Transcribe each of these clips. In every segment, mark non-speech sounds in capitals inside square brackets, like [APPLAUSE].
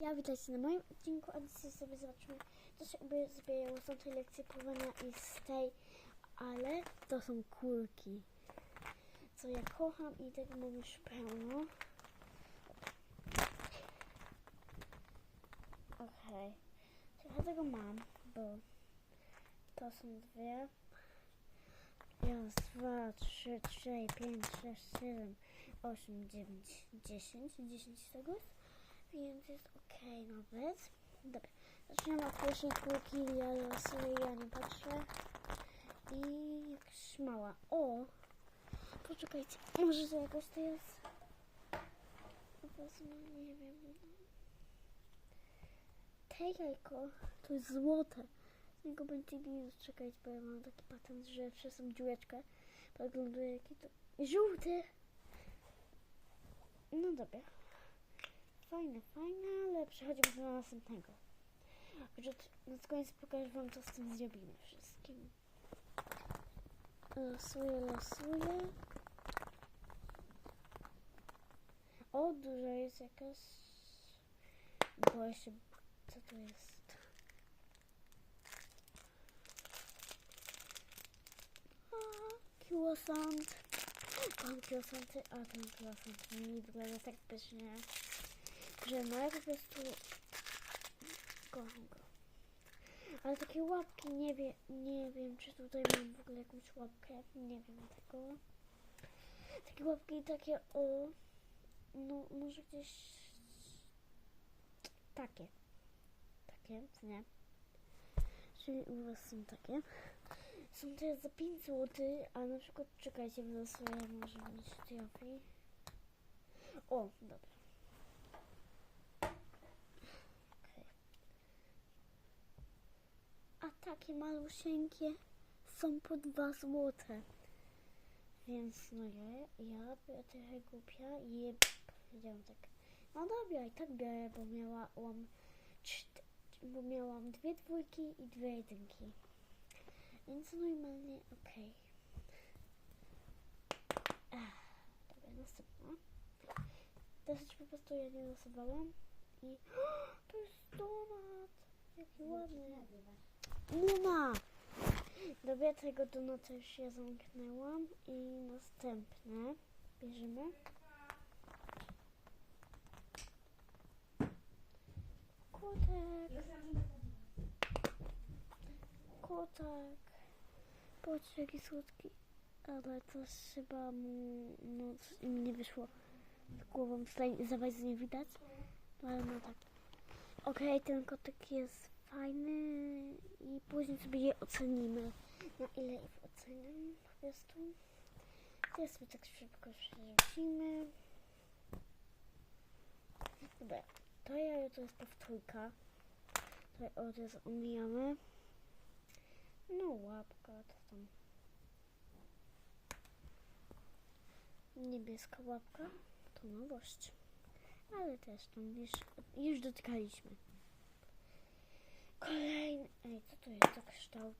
Ja witajcie na moim odcinku, a dzisiaj sobie zobaczymy, co jakby zbierało z tej lekcji pływania i z tej, ale to są kulki, co ja kocham i tego mam już pełno. Okej, trochę tego mam, bo to są dwie. Raz, dwa, trzy, cztery, pięć, sześć, siedem, osiem, dziewięć, dziesięć. Dziesięć tego jest. Więc jest ok nawet. Dobra. Zaczynamy od pierwszej kulki. Ja losuję, ja nie patrzę. I jakaś mała. O! Poczekajcie. Może to jakaś to jest. Powiedzmy, nie wiem. Te jajko to jest złote. Z niego będzie minus. Czekajcie, bo ja mam taki patent, że przez tą dziureczkę podgląduję jaki to... Żółty! No dobra. Fajne, fajne, ale przechodzimy do następnego. Że na koniec pokażę wam, co z tym zrobimy wszystkim. Losuję, losuję. O, duża jest jakaś... Boję się, co to jest. Kiłosant. Pan Kiłosanty, a ten Kiłosant mi wygląda tak pysznie że no ja po prostu kocham go. Ale takie łapki, nie, wie, nie wiem, czy tutaj mam w ogóle jakąś łapkę, nie wiem tego. Takie łapki takie o, no może gdzieś takie, takie, co nie? Czyli u was są takie. Są teraz za 5 zł, a na przykład, czekajcie, wylosuję, może mi się trafi. O, dobra. A takie malusieńkie są po 2 złote. Więc no ja, ja była trochę głupia i je powiedziałam tak. No dobra, i tak biorę, bo miałam bo miałam dwie dwójki i dwie jedynki. Więc normalnie okej. Ach, Dobra, następna. Teraz po prostu ja nie losowałam i [GASPS] to jest donat! Jaki ładny. Luna! Dobra, tego donata już ja zamknęłam i następne bierzemy. Kotek. Kotek. Patrz jaki słodki. Ale to chyba mu, no, mi nie wyszło z głową. Tutaj za bardzo nie widać. No ale no tak. Okej, ten kotek jest fajny i później sobie je ocenimy. Na ile ich oceniam po prostu. Teraz sobie tak szybko przerzucimy. Dobra, to ja to jest powtórka. Tutaj o, teraz omijamy. No łapka, to tam. Niebieska łapka, to nowość. Ale też tam już, już dotykaliśmy. Kolejny. Ej, co to jest za kształt?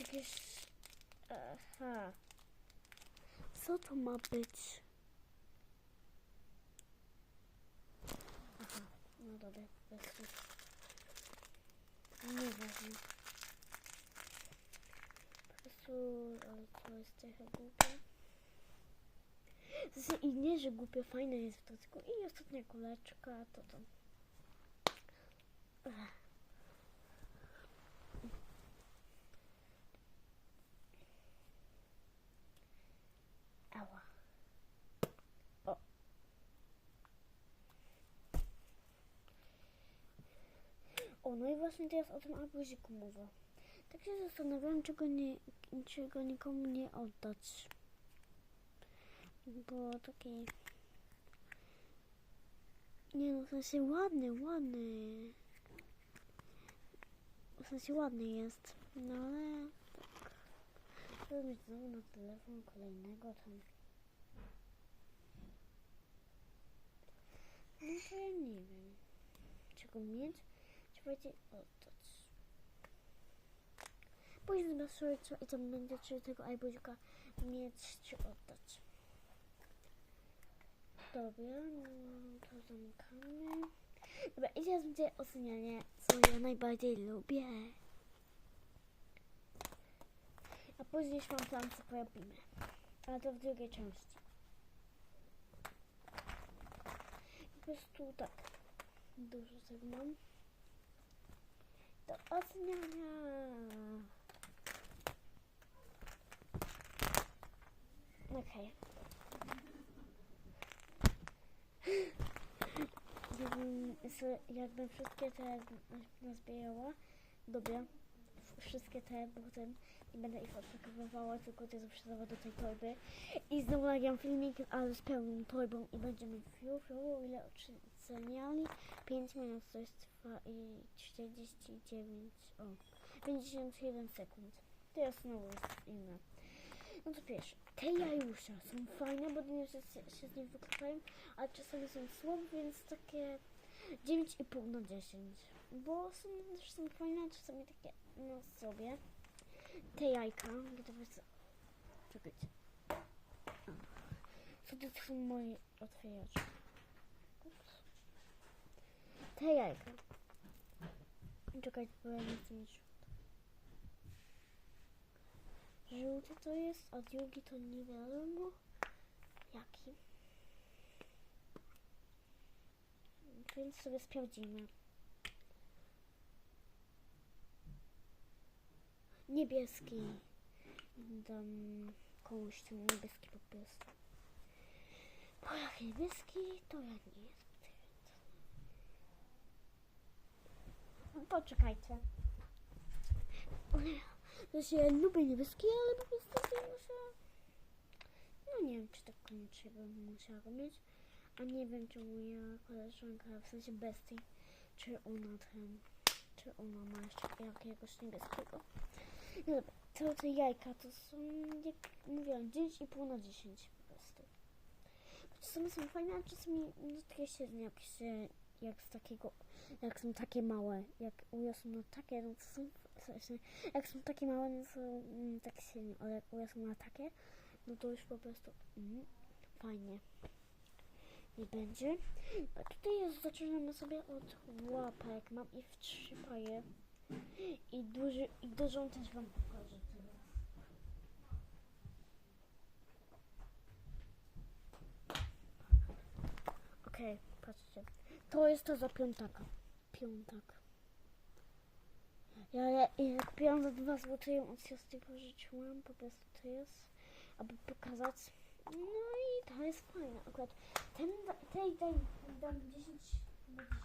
Jakieś. Aha. Co to ma być? Aha, no dobra, po prostu. Nieważne. Po prostu. Ale to jest trochę głupie. I nie, że głupio, fajne jest w to, tylko i ostatnia kuleczka, to tam. Ała. O. O, no i właśnie teraz o tym arbuziku mówię. Tak się zastanawiam, czego, nie, czego nikomu nie oddać. Bo taki... Nie no, w sensie ładny, ładny. W sensie ładny jest. No ale tak. Żeby mieć znowu na telefon kolejnego tam. No to ja nie wiem. Czego mieć? Czy bardziej oddać? Później zobaczymy co i co będzie, czy tego iBooka mieć, czy oddać. Dobra, no to zamykamy. Dobra, i teraz będzie ocenianie, co ja najbardziej lubię. A później mam plan, co porobimy. Ale to w drugiej części. Po prostu tak. Dużo tego mam. Do oceniania. Okej. Jakbym, jakbym wszystkie te na- nazbierała, dobra, wszystkie te, potem nie będę ich odpakowywała, tylko te zaprzedała do tej torby. I znowu nagram filmik, ale z pełną torbą i będziemy fiu, ile oceniali? 5 minut, to jest trwa i 49, o, 51 sekund. Teraz znowu jest inne. No to pierwsze, te jajusze są fajne, bo nie się, się z nich wykluczają, ale czasami są słabe, więc takie 9,5 na 10. Bo są też są fajne, czasami takie no sobie. Te jajka, gotowe są. Czekajcie. Co to są moje otwieracze? Te jajka. Czekajcie, bo ja nie chcę mieć Żółty to jest, a drugi to nie wiadomo jaki. Więc sobie sprawdzimy. Niebieski. Dam komuś ten niebieski po prostu. Bo jak niebieski, to ja nie jestem. No, Poczekajcie. Ja się lubię niebieski, ale po prostu muszę... No nie wiem, czy tak koniecznie bym musiała mieć. A nie wiem, czy moja koleżanka, w sensie bestii, czy ona ten... Czy ona ma jeszcze jakiegoś niebieskiego. No dobra, to te jajka to są, jak mówiłam, 9,5 na 10 po prostu. Czasami są fajne, a czasami no, takie średnie, jak się, jak z takiego, jak są takie małe, jak u ja są no takie, no to są, w sensie, jak są takie małe, no to mm, tak średnio, ale jak są na takie, no to już po prostu mm, fajnie nie będzie. A tutaj jest, zaczynamy sobie od łapek, mam ich w trzy paje i duży, i dużą też wam pokażę teraz. Okej, patrzcie. To jest to za piątaka. Piątak. Ja, ja, ja kupiłam za dwa złote ją od siostry pożyczyłam, po prostu to jest, aby pokazać. No i to jest fajne. Akurat ten, tej daj, dam 10 na 10.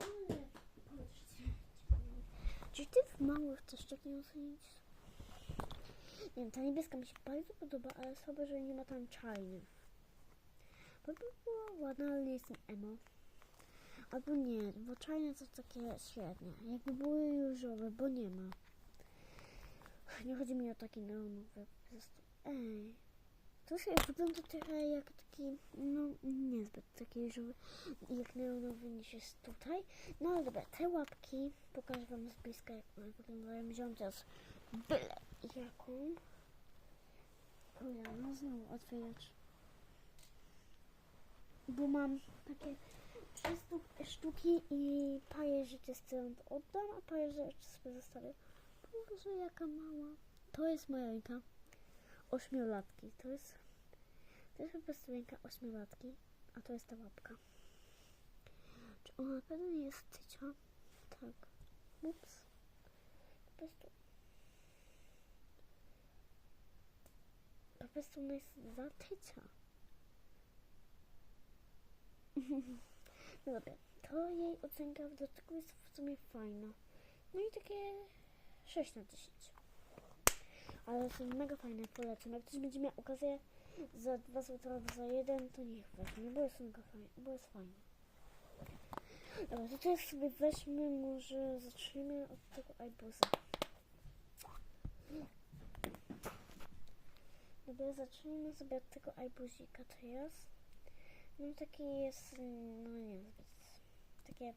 No ale patrzcie. Czy ty w małych też tak nie ocenić? Nie wiem, ta niebieska mi się bardzo podoba, ale słabo, że nie ma tam czarnych. Bo by była ładna, ale nie jestem emo. Albo nie, bo czarne to takie średnie. Jakby były różowe, bo nie ma. Nie chodzi mi o taki neonowy. Ej. To się wygląda trochę jak taki, no niezbyt taki różowy, jak neonowy niż jest tutaj. No ale dobra, te łapki pokażę wam z bliska jak one wyglądają. Wziąłem teraz byle jaką. Dobra, no znowu otwieracz. Bo mam takie trzy sztuki i parę rzeczy stąd oddam, a parę rzeczy sobie zostawię. Boże, jaka mała. To jest moja ręka. Ośmiolatki. To jest, to jest po prostu ręka ośmiolatki, a to jest ta łapka. Czy ona na pewno jest tycia? Tak. Ups. Po prostu. Po prostu ona jest za tycia. No [LAUGHS] dobra, to jej ocenka w dodatku jest w sumie fajna. No i takie 6 na 10. Ale są mega fajne, polecam. Jak ktoś będzie miał okazję za 2 zł albo za 1, to niech weźmie, bo jest mega fajne, bo jest fajne. Dobra, to teraz sobie weźmy, może zacznijmy od tego iBuza. Dobra, zacznijmy sobie od tego iBuzika teraz. No taki jest, no nie zbyt, takie,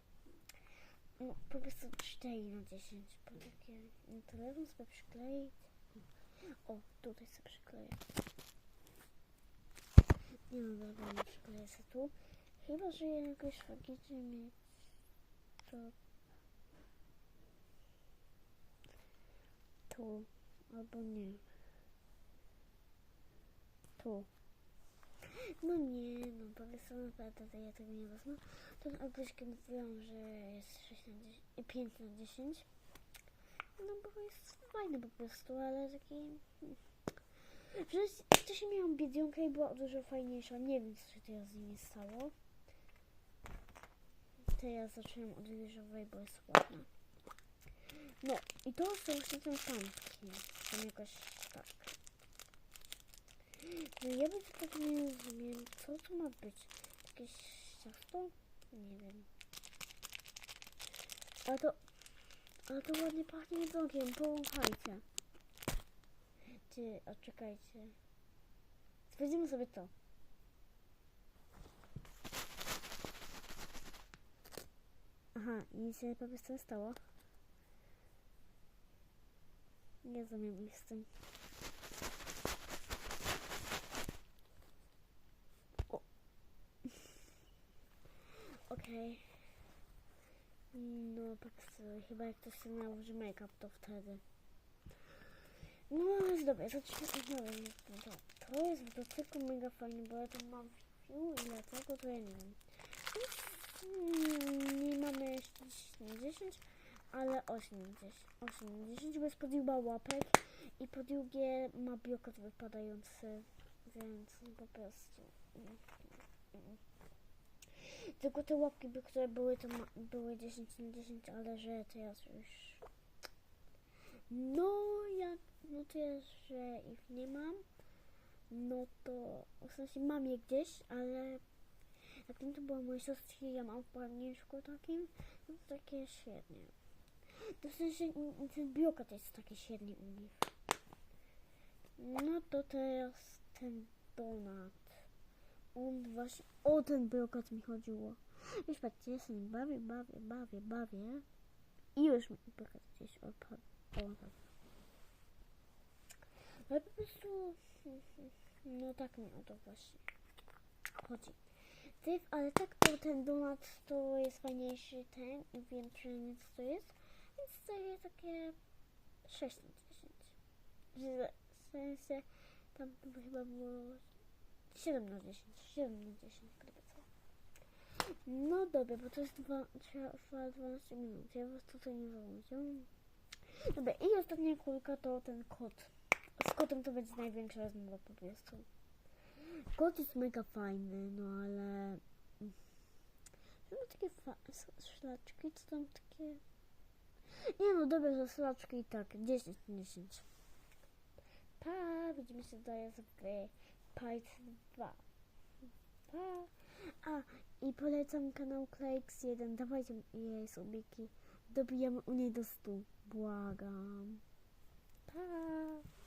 no po prostu 4 na 10, bo takie, no telefon sobie przykleić. O, tutaj sobie przykleję. Nie no, dobra, nie przykleję się tu. Chyba, że jakoś faktycznie mieć to tu, albo nie. Tu. No nie, no po prostu naprawdę to ja tego nie wezmę. Ten obryśkę mówiłam, że jest 6 na 10, 5 na 10. No bo jest fajny po prostu, ale taki... hmm. Przecież wcześniej miałam biedionkę i była dużo fajniejsza. Nie wiem, co się teraz z nimi stało. Teraz zacząłem od ryżowej, bo jest ładna. No i to są właśnie ten pampki. Tam jakoś tak. No ja bym tak nie rozumiem, co to ma być? Jakieś ciasto? Nie wiem. Ale to... Ale to ładnie pachnie jedzonkiem, powąchajcie. Ty, a czekajcie. Sprawdzimy sobie to. Aha, i nic się po prostu stało. Nie rozumiem ich z tym. O. Okej. No, tak sobie. Chyba jak ktoś sobie nałoży make-up, to wtedy. No, ale jest dobre. Zacznijmy od nowej. To, to jest w dotyku mega fajne, bo ja to mam w i dlatego to ja nie wiem. Mm, Nie mamy jeszcze 10 na 10, ale 8 na 10. 8 na 10, bo jest podjuba łapek i po drugie ma biokot wypadający, więc po prostu... Tylko te łapki, które były, to były 10 na 10, ale że teraz już... No, jak... No teraz, że ich nie mam, no to... W sensie mam je gdzieś, ale... Jak to była moja siostra, ja mam w pojemniczku takim, no to takie średnie. To w sensie ten biokot jest taki średni u nich. No to teraz ten donat. On właśnie, o ten biokot mi chodziło. Już patrzcie, ja sobie bawię, bawię, bawię, bawię. I już mi biokot gdzieś odpadł. Ale po prostu, no tak mi o to właśnie chodzi. Tyf, ale tak to ten donat to jest fajniejszy ten i wiem przynajmniej co to jest. Więc daję takie 6 na 10. Że- W sensie tam chyba było 7 na 10. 7 na 10 gdyby. No dobra, bo to jest dwa, trwa trwa 12 minut. Ja was tutaj nie załączę. Dobra, i ostatnia kulka to ten kot. Z kotem to będzie największa rozmowa po prostu. Kot jest mega fajny, no ale... No takie fa- szlaczki, co tam takie... Nie no, dobra, że szlaczki i tak, 10 na 10. Pa, widzimy się dalej w Part 2. Pa. A, i polecam kanał Klejks 1. Dawajcie jej subiki. Dobijamy u niej do 100. Błagam. Pa.